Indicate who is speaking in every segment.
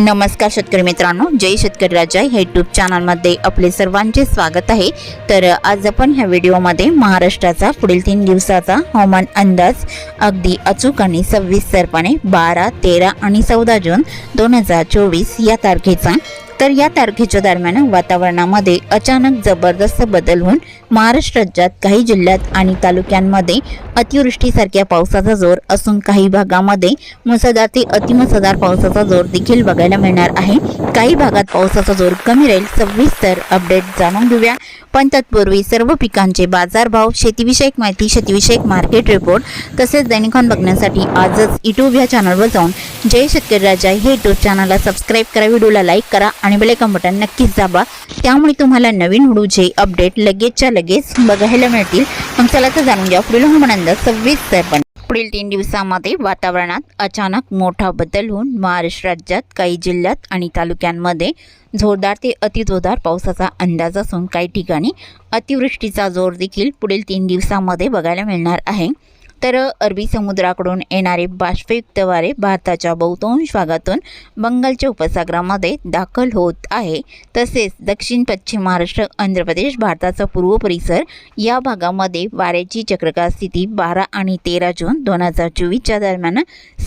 Speaker 1: नमस्कार शेतकरी मित्रांनो जय शेतकरी राजा. हे यूट्यूब चॅनलमध्ये आपले सर्वांचे स्वागत आहे. तर आज आपण ह्या व्हिडिओमध्ये महाराष्ट्राचा पुढील तीन दिवसाचा हवामान अंदाज अगदी अचूक आणि सविस्तरपणे बारा तेरा आणि चौदा जून दोन हजार चोवीस या तारखेचा तर या तारखेच्या दरम्यान वातावरणामध्ये अचानक जबरदस्त बदल होऊन महाराष्ट्र राज्यात काही जिल्ह्यात आणि तालुक्यांमध्ये अतिवृष्टीसारख्या पावसाचा जोर असून काही भागामध्ये मुसळधार ते अतिमुसळधार पावसाचा जोर देखील बघायला मिळणार आहे. काही भागात पावसाचा जोर कमी राहील. सविस्तर अपडेट जाणून घेऊया. पण तत्पूर्वी सर्व पिकांचे बाजारभाव शेतीविषयक माहिती शेतीविषयक मार्केट रिपोर्ट तसेच दैनिकॉन बघण्यासाठी आजच यूट्यूब या चॅनलवर जाऊन जय शेतकरी राजा हे यूट्यूब चॅनलला सबस्क्राईब करा व्हिडिओला लाईक करा आणि बेलेकॉन बटन नक्कीच दाबा. त्यामुळे तुम्हाला नवीन व्हिडिओचे अपडेट लगेचच्या लगेच बघायला मिळतील. मग चला तर जाणून घ्या. पुढील हवामान अंदाज सव्वीस पण पुढील तीन दिवसामध्ये वातावरणात अचानक मोठा बदल होऊन महाराष्ट्र राज्यात काही जिल्ह्यात आणि तालुक्यांमध्ये जोरदार ते अतिजोरदार पावसाचा अंदाज असून काही ठिकाणी अतिवृष्टीचा जोर देखील पुढील तीन दिवसामध्ये बघायला मिळणार आहे. तर अरबी समुद्राकडून येणारे बाष्पयुक्त वारे भारताच्या बहुतांश भागातून बंगालच्या उपसागरामध्ये दाखल होत आहे. तसेच दक्षिण पश्चिम महाराष्ट्र आंध्र प्रदेश भारताचा पूर्व परिसर या भागामध्ये वाऱ्याची चक्रकार स्थिती बारा आणि तेरा जून दोन हजार चोवीसच्या दरम्यान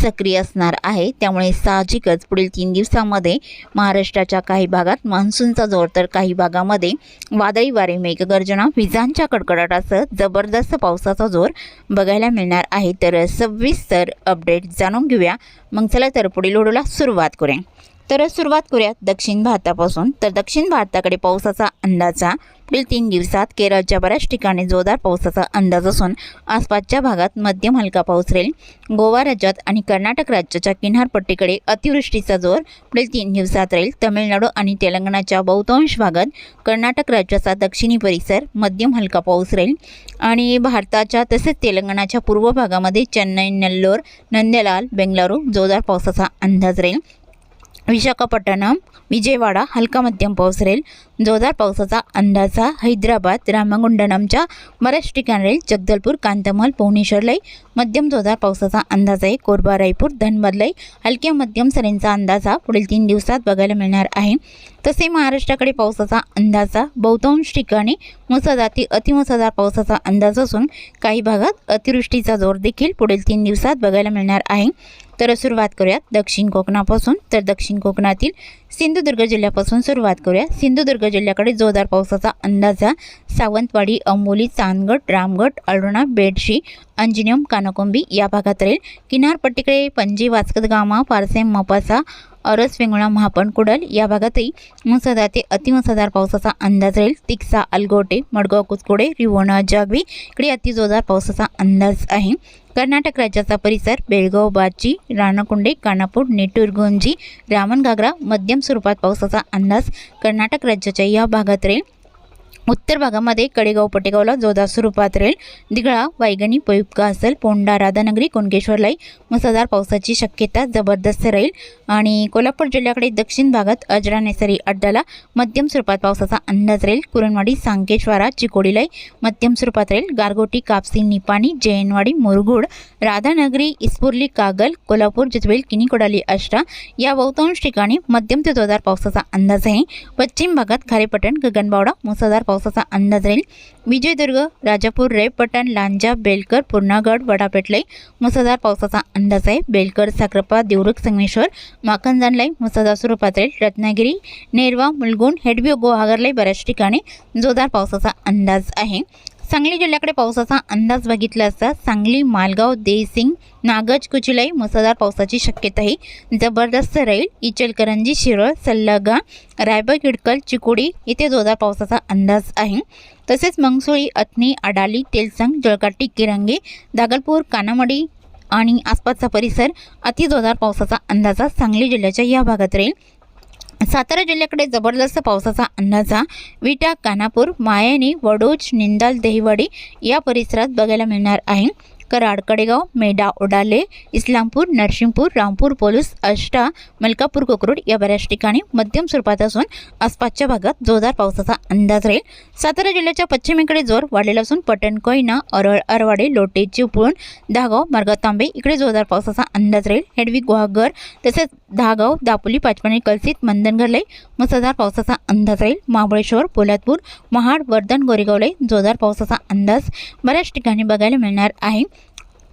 Speaker 1: सक्रिय असणार आहे. त्यामुळे साहजिकच पुढील तीन दिवसामध्ये महाराष्ट्राच्या काही भागात मान्सूनचा जोर तर काही भागामध्ये वादळी वारे मेघगर्जना विजांच्या कडकडाटासह जबरदस्त पावसाचा जोर बघायला मिळणार आहे. तर सविस्तर अपडेट जाणून घेऊया. मग चला तर पुढील ओढूला सुरुवात करूया. तर सुरुवात करूयात दक्षिण भारतापासून. तर दक्षिण भारताकडे पावसाचा अंदाजा पुढील तीन दिवसात केरळच्या बऱ्याच ठिकाणी जोरदार पावसाचा अंदाज असून आसपासच्या भागात मध्यम हलका पाऊस राहील. गोवा राज्यात आणि कर्नाटक राज्याच्या किनारपट्टीकडे अतिवृष्टीचा जोर पुढील तीन दिवसात राहील. तमिळनाडू आणि तेलंगणाच्या बहुतांश भागात कर्नाटक राज्याचा दक्षिणी परिसर मध्यम हलका पाऊस राहील. आणि भारताच्या तसेच तेलंगणाच्या पूर्व भागामध्ये चेन्नई नेल्लोर नंदलाल बेंगळुरू जोरदार पावसाचा अंदाज राहील. विशाखापट्टणम विजयवाडा हलका मध्यम पाऊस राहील जोरदार पावसाचा अंदाजा हैदराबाद रामगुंडनमच्या बऱ्याच ठिकाणी राहील जगदलपूर कांतमल भुवनेश्वरलाही मध्यम जोरदार पावसाचा अंदाज आहे. कोरबा रायपूर धनमदलाई हलक्या मध्यम सरींचा अंदाजा पुढील तीन दिवसात बघायला मिळणार आहे. तसे महाराष्ट्राकडे पावसाचा अंदाजा बहुतांश ठिकाणी मुसळधार ते अतिमुसळधार पावसाचा अंदाज असून काही भागात अतिवृष्टीचा जोर देखील पुढील तीन दिवसात बघायला मिळणार आहे. तर सुरुवात करूयात दक्षिण कोकणापासून. तर दक्षिण कोकणातील सिंधुदुर्ग जिल्ह्यापासून सुरुवात करूया. सिंधुदुर्ग जिल्ह्याकडे जोरदार पावसाचा अंदाज सावंतवाडी अंबोली चांदगड रामगड अरुणा बेडशी अंजनियम कानकोंबी या भागात राहील. किनारपट्टीकडे पणजी वास्कदगामा पारसेम मपासा अरस वेंगुळा महापण कुडल या भागातही मुसळधार ते अतिमुसळधार पावसाचा अंदाज राहील. तिक्सा अलगोटे मडगाव कुचकोडे रिवोणा जागवी इकडे अतिजोरदार पावसाचा अंदाज आहे. कर्नाटक राज्याचा परिसर बेळगाव बाची राणकुंडे कानापूर नेटूर गोंजी रामनगागरा मध्यम स्वरूपात पावसाचा अंदाज. कर्नाटक राज्याच्या या भागात राहील उत्तर भागामध्ये कडेगाव पटेगावला जोरदार स्वरूपात राहील. दिगळा वायगणी पयुपका असेल. पोंडा राधानगरी कोणकेश्वरलाही मुसळधार पावसाची शक्यता जबरदस्त राहील. आणि कोल्हापूर जिल्ह्याकडे दक्षिण भागात अजरा नेसरी अड्डाला मध्यम स्वरूपात पावसाचा अंदाज राहील. कुरणवाडी सांकेश्वारा चिकोडीलाही मध्यम स्वरूपात राहील. गारगोटी कापसी निपाणी जयनवाडी मुरगुड राधानगरी इस्पुर्ली कागल कोल्हापूर जितवेल किनी कोडाली अष्टा या बहुतांश ठिकाणी मध्यम ते जोरदार पावसाचा अंदाज आहे. पश्चिम भागात खारेपटण गगनबावडा मुसळधार पावसाचा अंदाज राहील. विजयदुर्ग राजापूर रेपटण लांजा बेलकर पूर्णागड वडापेटलाई मुसळधार पावसाचा अंदाज आहे. बेलकर साक्रपा देवरुख संगमेश्वर माखनजानलाई मुसळधार स्वरूपात राहील. रत्नागिरी नेरवा मुलगुण हेडव्यू गोहागरलाई बऱ्याच ठिकाणी जोरदार पावसाचा अंदाज आहे. सांगली जिल्ह्याकडे पावसाचा अंदाज बघितला असता सांगली मालगाव देसिंग नागज कुचिलाई मुसळधार पावसाची शक्यताही. जबरदस्त राहील इचलकरंजी शिरळ सल्लागा रायबग इडकल चिकोडी इथे जोरदार पावसाचा अंदाज आहे. तसेच मंगसोळी अथनी अडाली तेलसंग जळकाटी किरंगे दागलपूर कानामडी आणि आसपासचा परिसर अतिजोरदार पावसाचा अंदाजा सांगली जिल्ह्याच्या या भागात राहील. सातारा जिल्ह्याकडे जबरदस्त पावसाचा अंदाजा विटा कानापूर मायानी वडोज निंदाल देहिवाडी या परिसरात बघायला मिळणार आहे. कराड कडेगाव मेढा ओडाले इस्लामपूर नरसिंहपूर रामपूर पोलीस अष्टा मलकापूर कोकरूड या बऱ्याच ठिकाणी मध्यम स्वरूपात असून आसपासच्या भागात जोरदार पावसाचा अंदाज राहील. सातारा जिल्ह्याच्या पश्चिमेकडे जोर वाढलेला असून पटण कोयना अरळ अरवाडे लोटे चिपळूण दहागाव मार्गाव तांबे इकडे जोरदार पावसाचा अंदाज राहील. हेडवी गुहागर तसेच दहागाव दापोली पाचपाणी कलसित मंदनगरलाई मुसळधार पावसाचा अंदाज राहील. महाबळेश्वर पोलादपूर महाड वर्धन गोरेगावलाई जोरदार पावसाचा अंदाज बऱ्याच ठिकाणी बघायला मिळणार आहे.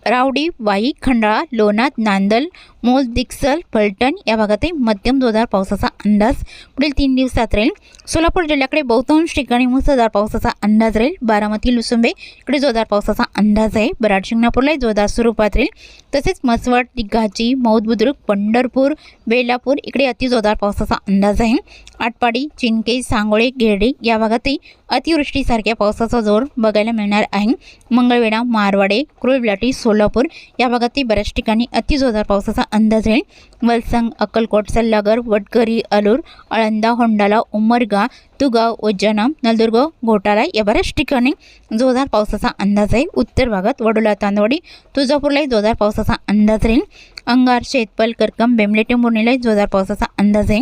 Speaker 1: रावडी वाई खंडाळा लोणाद नांदल मोल दिक्सल फलटण या भागातही मध्यम जोरदार पावसाचा अंदाज पुढील तीन दिवसात राहील. सोलापूर जिल्ह्याकडे बहुतांश ठिकाणी मुसळधार पावसाचा अंदाज राहील. बारामती लुसुंबे इकडे जोरदार पावसाचा अंदाज आहे. बराड शिंगणापूरलाही जोरदार स्वरूपात राहील. तसेच मसवड दिग्घाची मौद बुद्रुक पंढरपूर बेलापूर इकडे अतिजोरदार पावसाचा अंदाज आहे. आटपाडी चिंके सांगोळे गेरडी या भागातही अतिवृष्टीसारख्या पावसाचा जोर बघायला मिळणार आहे. मंगळवेढा मारवाडे क्रुळब्लाटी सोलापूर या भागातही बऱ्याच ठिकाणी अतिजोरदार पावसाचा अंदाज येईल वलसंग अक्कलकोट सल्लागर वडकरी अलूर आळंदा होंडाला उमरगा तुगाव उज्जना नलदुर्ग घोटाला या बऱ्याच ठिकाणी जोरदार पावसाचा अंदाज आहे. उत्तर भागात वडोला तांदवाडी तुळजापूरलाही जोरदार पावसाचा अंदाज राहील. अंगार शेतपल करकम बेमले टेंबुर्णीलाही जोरदार पावसाचा अंदाज आहे.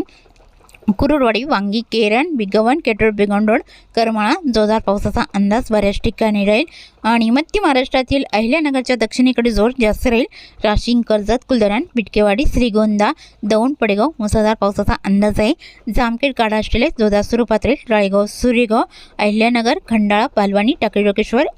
Speaker 1: कुरुरवाडी वांगी केरण बिगवन केटोड बिगंडोड करमाळा जोरदार पावसाचा अंदाज बऱ्याच ठिकाणी राहील. आणि मध्य महाराष्ट्रातील अहिल्यानगरच्या दक्षिणेकडे जोर जास्त राहील. राशिंग कर्जत कुलधरण बिटकेवाडी श्रीगोंदा दौंड पडेगाव मुसळधार पावसाचा अंदाज आहे. जामखेड काढा असलेले जोरदार स्वरूपात राहील. राळेगाव सुरेगाव अहिल्यानगर खंडाळा पालवाणी टाकळी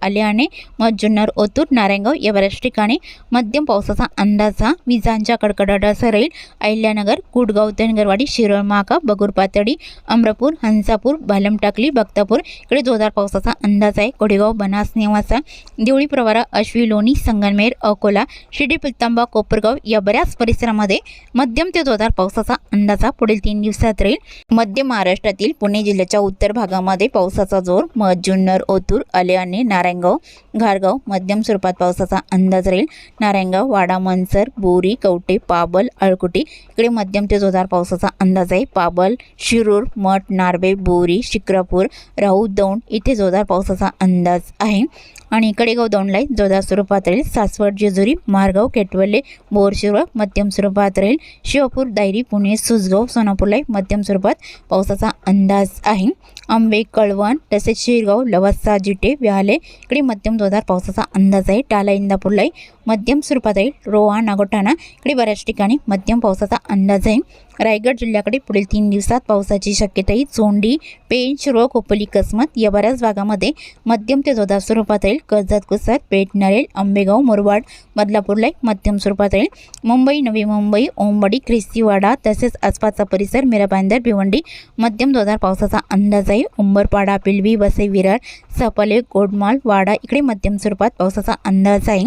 Speaker 1: आल्याने मज्जुन्नर ओतूर नारायणगाव या बऱ्याच ठिकाणी मध्यम पावसाचा अंदाज हा विजांच्या कडकडाटासह राहील. अहिल्यानगर कुडगाव धनगरवाडी शिरोळ महाका पातळी अमरापूर हंसापूर भालमटाकली बक्तापूर. इकडे जोरदार पावसाचा अंदाज आहे. कोडेगाव बनास नेवासा देवळी प्रवारा अश्वी लोणी संगनमेर अकोला शिर्डी पितांबा कोपरगाव या बऱ्याच परिसरामध्ये मध्यम ते जोरदार पावसाचा अंदाजा पुढील तीन दिवसात राहील. मध्य महाराष्ट्रातील पुणे जिल्ह्याच्या उत्तर भागामध्ये पावसाचा जोर म जुन्नर ओतूर आलेआणे नारायणगाव घारगाव मध्यम स्वरूपात पावसाचा अंदाज राहील. नारायणगाव वाडा मनसर बोरी कवटे पाबल अळकुटी इकडे मध्यम ते जोरदार पावसाचा अंदाज आहे. पाबल शिरूर मठ नार्वे बोरी शिक्रापूर राऊ दौंड इथे जोरदार पावसाचा अंदाज आहे. आणि कडेगाव दौंडलाही जोरदार स्वरूपात राहील. सासवड जेजुरी मारगाव केटवले बोरशिरवळ मध्यम स्वरूपात राहील. शिवपूर दायरी पुणे सुसगाव सोनापूरलाई मध्यम स्वरूपात पावसाचा अंदाज आहे. आंबे कळवण तसेच शिरगाव लवासा जिटे व्याले इकडे मध्यम जोरदार पावसाचा अंदाज आहे. टाला इंदापूरलाई मध्यम स्वरूपात राहील. रोहा नागोठाणा. इकडे बऱ्याच ठिकाणी मध्यम पावसाचा अंदाज आहे. रायगड जिल्ह्याकडे पुढील तीन दिवसात पावसाची शक्यता आहे चोंडी पेन शिरोळ कोपली कसमत या बऱ्याच भागामध्ये मध्यम ते जोरदार स्वरूपात राहील. कर्जत कुसत पेठ नरेल आंबेगाव मुरबाड बदलापूरला मध्यम स्वरूपात राहील. मुंबई नवी मुंबई ओंबडी ख्रिस्तीवाडा तसेच आसपासचा परिसर मिराबांदर भिवंडी मध्यम जोरदार पावसाचा अंदाज आहे. उंबरपाडा पिलवी वसई विरार सपले गोडमाल वाडा इकडे मध्यम स्वरूपात पावसाचा अंदाज आहे.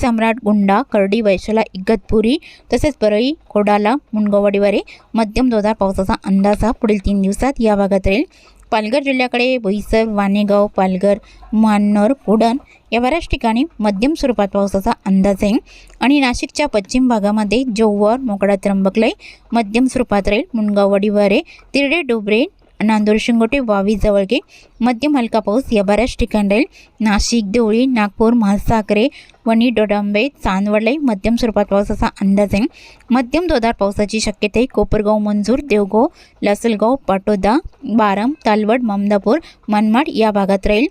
Speaker 1: सम्राट गुंडा करडी वैशाला इगतपुरी तसेच परळी कोडाला मुनगोवाडीवारे मध्यम जोरदार पावसाचा अंदाज हा पुढील तीन दिवसात या भागात राहील. पालघर जिल्ह्याकडे बोईसर वानेगाव पालघर मान्नर कुडण या बऱ्याच ठिकाणी मध्यम स्वरूपात पावसाचा अंदाज आहे. आणि नाशिकच्या पश्चिम भागामध्ये जोवर मोकडा त्र्यंबकलय मध्यम स्वरूपात राहील. मुनगाववाडीवारे तिरडे डोबरे नांदूर शिंगोटे वावी जवळगे मध्यम हलका पाऊस या बऱ्याच ठिकाणी राहील. नाशिक देवळी नागपूर महासाकरे वणी डोडांबे चांदवडलाही मध्यम स्वरूपात पावसाचा अंदाज आहे. मध्यम जोरदार पावसाची शक्यता आहे. कोपरगाव मंजूर देवगाव लासलगाव पाटोदा बारम तालवड ममदापूर मनमाड या भागात राहील.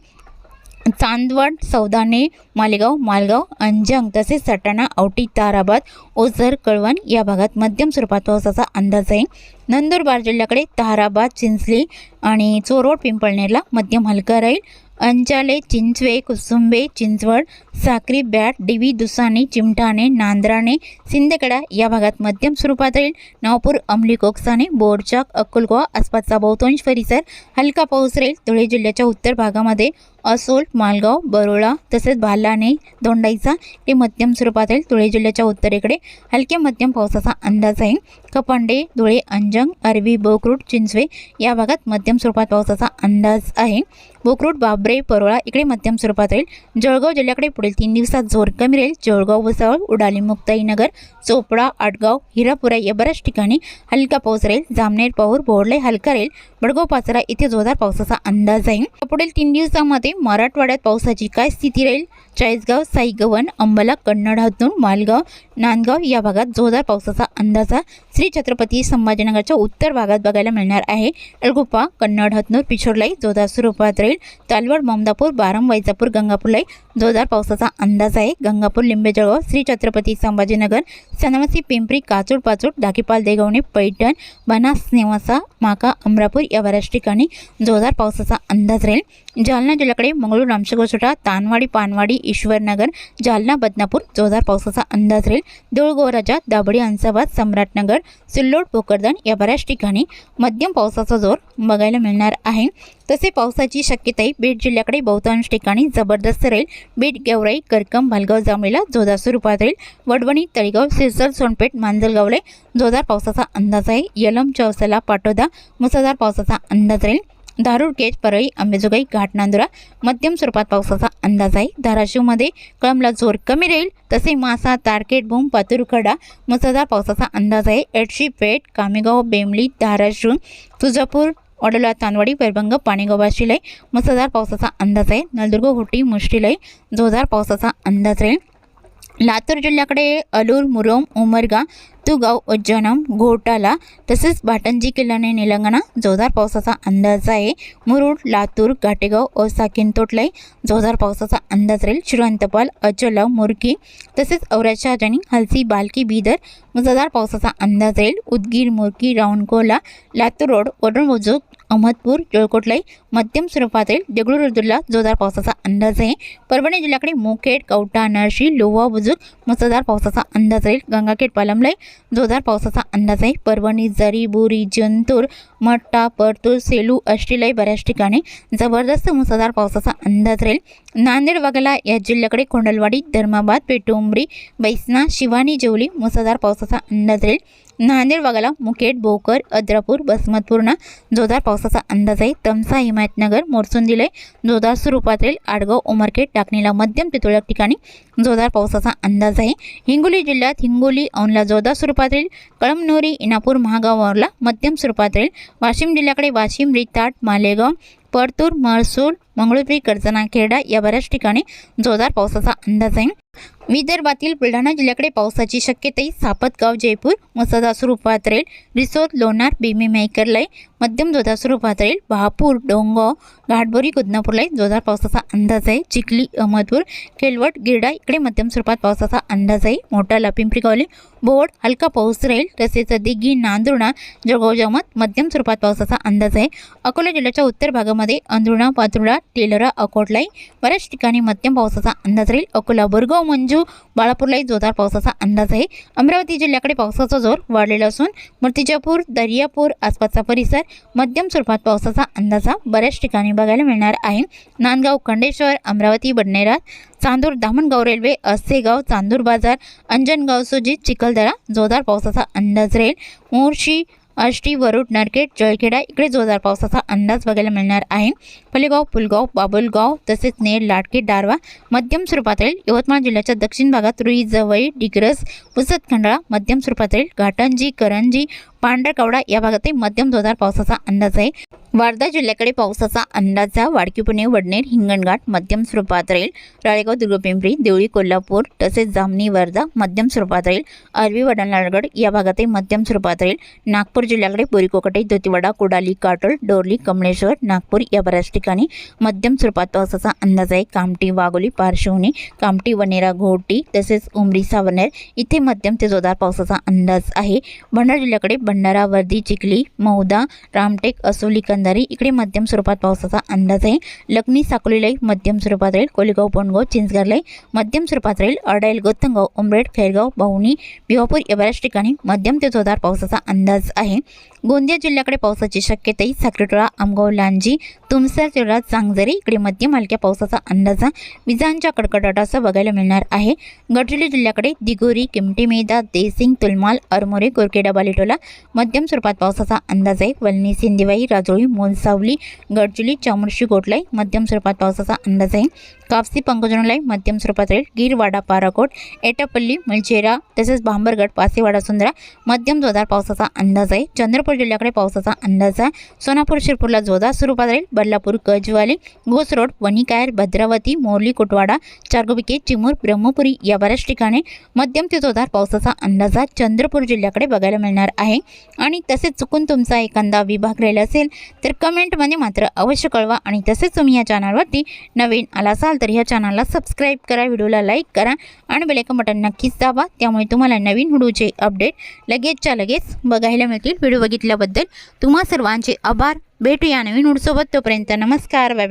Speaker 1: चांदवड सौदाने मालेगाव मालगाव अंजंग तसेच सटाणा औटी ताराबाद ओझर कळवण या भागात मध्यम स्वरूपात पावसाचा अंदाज आहे. नंदुरबार जिल्ह्याकडे ताराबाद चिंचली आणि चोरोड पिंपळनेरला मध्यम हलका राहील. अंजाले चिंचवे कुसुंबे चिंचवड साक्री बॅट डिवी दुसाने चिमठाणे नांद्राणे सिंदकडा या भागात मध्यम स्वरूपात राहील. नावपूर अंमली कोकसाने बोरचाक अक्कलगाव आसपासचा बहुतांश परिसर हलका पाऊस राहील. धुळे जिल्ह्याच्या उत्तर भागामध्ये असोल मालगाव बरोळा तसेच भालाने दोंडाईचा हे मध्यम स्वरूपात राहील. धुळे जिल्ह्याच्या उत्तरेकडे हलक्या मध्यम पावसाचा अंदाज आहे. कपांडे धुळे अंजंग अरबी बोकरूट चिंचवे या भागात मध्यम स्वरूपात पावसाचा अंदाज आहे. बोकरूट बाबरे परोळा इकडे मध्यम स्वरूपात राहील. जळगाव जिल्ह्याकडे पुढील तीन दिवसात जोर कमी राहील. जळगाव वसावळ उडाली मुक्ताईनगर चोपडा आटगाव हिरापुरा या बऱ्याच ठिकाणी हलका पाऊस राहील. जामनेर पाऊर बोर्डले हलका राहील. बडगाव पाचरा इथे जोरदार पावसाचा अंदाज आहे. पुढील तीन दिवसामध्ये मराठवाड्यात पावसाची काय स्थिती राहील? चाळीसगाव साईगवन अंबाला कन्नड हातून मालगाव नांदगाव या भागात जोरदार पावसाचा अंदाजा श्री छत्रपती संभाजीनगरच्या उत्तर भागात बघायला मिळणार आहे. एळगुप्पा कन्नड हतनूर पिछोरलाई जोरदार स्वरूपात राहील. तालवड ममदापूर बारम वैजापूर गंगापूरलाई जोरदार पावसाचा अंदाज आहे. गंगापूर लिंबेजळगाव श्री छत्रपती संभाजीनगर सनवासी पिंपरी काचूड पाचूड दाकीपाल देगवणे पैठण बनास नेवासा माका अमरापूर या बऱ्याच ठिकाणी जोरदार पावसाचा अंदाज राहील. जालना जिल्ह्याकडे मंगळूर रामशेगोसोटा तानवाडी पानवाडी ईश्वरनगर जालना बदनापूर जोरदार पावसाचा अंदाज राहील. देऊळगोराजा दाबडी हंसाबाद सम्राटनगर सिल्लोड भोकरदन या बऱ्याच ठिकाणी मध्यम पावसाचा जोर बघायला मिळणार आहे. तसे पावसाची शक्यताही बीड जिल्ह्याकडे बहुतांश ठिकाणी जबरदस्त राहील. बीड गेवराई करकम भालगाव जांभळीला जोरदार स्वरूपात राहील. वडवणी तळेगाव सिरसर सोनपेठ मांजलगावले जोरदार पावसाचा अंदाज आहे. यलम चौसला पाटोदा मुसळधार पावसाचा अंदाज राहील. धारूर केज परळी अंबेजोगाई घाटनांदुरा मध्यम स्वरूपात पावसाचा अंदाज आहे. धाराशिवमध्ये कळमला जोर कमी राहील तसे मासा तारकेट भूम पातुरखडा मुसळधार पावसाचा अंदाज आहे. एडशी पेठ कामेगाव बेमली धाराशिव तुळजापूर वडोला तानवाडी वैरभंग पाणीगाव वाशिलय मुसळधार पावसाचा अंदाज आहे. नलदुर्ग होटी मुष्टीलय जोरदार पावसाचा अंदाज राहील. लातूर जिल्ह्याकडे अलूर मुरोम उमरगा तुगाव उज्जैनम घोटाला तसेच भाटंजी किल्लाने निलंगणा जोरदार पावसाचा अंदाज आहे. मुरुड लातूर घाटेगाव ओसा किंतोटलाई जोरदार पावसाचा अंदाज राहील. श्रीवंतपाल अचोला मुरकी तसेच औराच्या जनी हलसी बालकी बीदर मुसळधार पावसाचा अंदाज राहील. उदगीर मुरकी रावणकोला लातूर रोड वडून बुजुक अहमदपूर जळकोटलाई मध्यम स्वरूपात देगलूर देगलूरुद्रला जोरदार पावसाचा अंदाज आहे. परभणी जिल्ह्याकडे मुखेड कवठा नरशी लोहा बुजुक मुसळधार पावसाचा अंदाज राहील. गंगाखेड पालमलाई जोरदार पावसाचा अंदाज आहे. परभणी जरी बोरी जंतूर मट्टा परतूर सेलू अष्टीलाई बऱ्याच ठिकाणी जबरदस्त मुसळधार पावसाचा अंदाज राहील. नांदेड वगळा या जिल्ह्याकडे कोंडलवाडी धर्माबाद पेटुंबरी बैसना शिवानी जेवली मुसळधार पावसाचा अंदाज राहील. नांदेड वगळा मुखेड भोकर अद्रापूर बसमतपूर्णा जोरदार पावसाचा अंदाज आहे. तमसा हिमायतनगर मोरसुंदिले जोरदार स्वरूपात आडगाव उमरखेड टाकणीला मध्यम ते तुरळक ठिकाणी जोरदार पावसाचा अंदाज आहे. हिंगोली जिल्ह्यात हिंगोली औनला जोरदार स्वरूपात कळमनोरी इनापूर महागावावरला मध्यम स्वरूपात राहील वाशिम जिल्ह्याकडे वाशिम रिताट मालेगाव परतूर महसूल मंगळुपी कर्जना खेडा या बऱ्याच ठिकाणी जोरदार पावसाचा अंदाज आहे. विदर्भातील बुलढाणा जिल्ह्याकडे पावसाची शक्यताही सापतगाव जयपूर मुसळधार स्वरूपात राहील. रिसोद लोणार भीमी मेहकरलाई मध्यम जोरदार स्वरूपात राहील. बहापूर डोंगाव घाटबोरी कुदनापूरलाई जोरदार पावसाचा अंदाज आहे. चिखली अहमदपूर केलवट गिरडा इकडे मध्यम स्वरूपात पावसाचा अंदाज आहे. मोठाला पिंपरीगावली बोर्ड हलका पाऊस राहील. तसेच दिघी नांदुर्णा जळगाव जमत मध्यम स्वरूपात पावसाचा अंदाज आहे. अकोला जिल्ह्याच्या उत्तर भागामध्ये अंधुणा पातुर्डा टेलरा अकोटलाई बऱ्याच ठिकाणी मध्यम पावसाचा अंदाज राहील. अकोला बोरगाव मंजू बाळापूरलाही जोरदार पावसाचा अंदाज आहे. अमरावती जिल्ह्याकडे पावसाचा जोर वाढलेला असून मूर्तिजापूर दर्यापूर आसपासचा परिसर मध्यम स्वरूपात पावसाचा अंदाजा बऱ्याच ठिकाणी बघायला मिळणार आहे. नांदगाव खंडेश्वर अमरावती बडनेरा चांदूर धामणगाव रेल्वे अस्सेगाव चांदूर बाजार अंजनगाव सुजित चिखलदरा जोरदार पावसाचा अंदाज राहील. मोर्शी आष्टी वरुड नारकेट जळखेडा इकडे जोरदार पावसाचा अंदाज बघायला मिळणार आहे. फलेगाव पुलगाव बाबुलगाव तसेच नेर लाटके दारवा मध्यम स्वरूपात राहील यवतमाळ जिल्ह्याच्या दक्षिण भागात रुई जवळी डिग्रस पुसतखंडाळा मध्यम स्वरूपात राहील घाटंजी करंजी पांढरकवडा या भागातही मध्यम जोरदार पावसाचा अंदाज आहे. वर्धा जिल्ह्याकडे पावसाचा अंदाजा वाडकी पुणे वडनेर हिंगणघाट मध्यम स्वरूपात राहील. राळेगाव दुर्गपिंपरी देवळी कोल्हापूर तसेच जामनी वर्धा मध्यम स्वरूपात राहील. अरवी वडणलाडगड या भागातही मध्यम स्वरूपात राहील. नागपूर जिल्ह्याकडे बोरीकोकटे धोतीवाडा कुडाली काटोल डोरली कमळेश्वर नागपूर या बऱ्याच ठिकाणी मध्यम स्वरूपात पावसाचा अंदाज आहे. कामटी वाघोली पार्श्वनी कामटी वनेरा घोटी तसेच उमरी सावनेर इथे मध्यम ते जोरदार पावसाचा अंदाज आहे. भंडारा जिल्ह्याकडे भंडारा वर्धी चिखली मौदा रामटेक असोली कंधारी इकडे मध्यम स्वरूपात पावसाचा अंदाज आहे. लग्नी साकोलीलाई मध्यम स्वरूपात राहील. कोलेगाव पोणगाव चिंचगरलाई मध्यम स्वरूपात राहील. अडाईल गोत्तंगाव उमरेड खैरगाव बहुणी भिवापूर या बऱ्याच ठिकाणी मध्यम ते जोरदार पावसाचा अंदाज आहे. गोंदिया जिल्ह्याकडे पावसाची शक्यताही साखरेटोळा आमगाव लांजी तुमसर तेवढा चांगजरी इकडे मध्यम हलक्या पावसाचा अंदाजा विजांच्या कडकडाटासह बघायला मिळणार आहे. गडचिरोली जिल्ह्याकडे दिगोरी किमटी मेदा देसिंग तुलमाल अरमोरे गोरखेडा बालेटोला मध्यम स्वरूपात पावसाचा अंदाज आहे. वलनी सिंदिवाई राजोळी मोलसावली गडचिरोली चामुर्शी गोटलाई मध्यम स्वरूपात पावसाचा अंदाज आहे. कापसी पंकजनलाई मध्यम स्वरूपात राहील. गिरवाडा पाराकोट एटापल्ली मलचेरा तसेच भांबरगड पासेवाडा सुंदरा मध्यम जोरदार पावसाचा अंदाज आहे. चंद्रपूर जिल्ह्याकडे पावसाचा अंदाज आहे. सोनापूर शिरपूरला जोरदार स्वरूपात राहील. बदलापूर गजवाली घोसरोड वणिकायर भद्रावती मोरली कुटवाडा चारगोबिके चिमूर ब्रह्मपुरी या बऱ्याच ठिकाणी मध्यम ते जोरदार पावसाचा अंदाज हा चंद्रपूर जिल्ह्याकडे बघायला मिळणार आहे. आणि तसेच चुकून तुमचा एखादा विभाग राहिला असेल तर कमेंटमध्ये मात्र अवश्य कळवा. आणि तसेच तुम्ही या चॅनलवरती नवीन आला असाल तर ह्या चॅनलला सबस्क्राईब करा व्हिडिओला लाईक करा आणि बेलेकन बटन नक्कीच दाबा. त्यामुळे तुम्हाला नवीन व्हिडिओचे अपडेट लगेचच्या लगेच बघायला मिळतील. व्हिडिओ बघितल्याबद्दल तुम्हा सर्वांचे आभार. भेटूया नवीन व्हिडिओसोबत. तोपर्यंत नमस्कार. Bye bye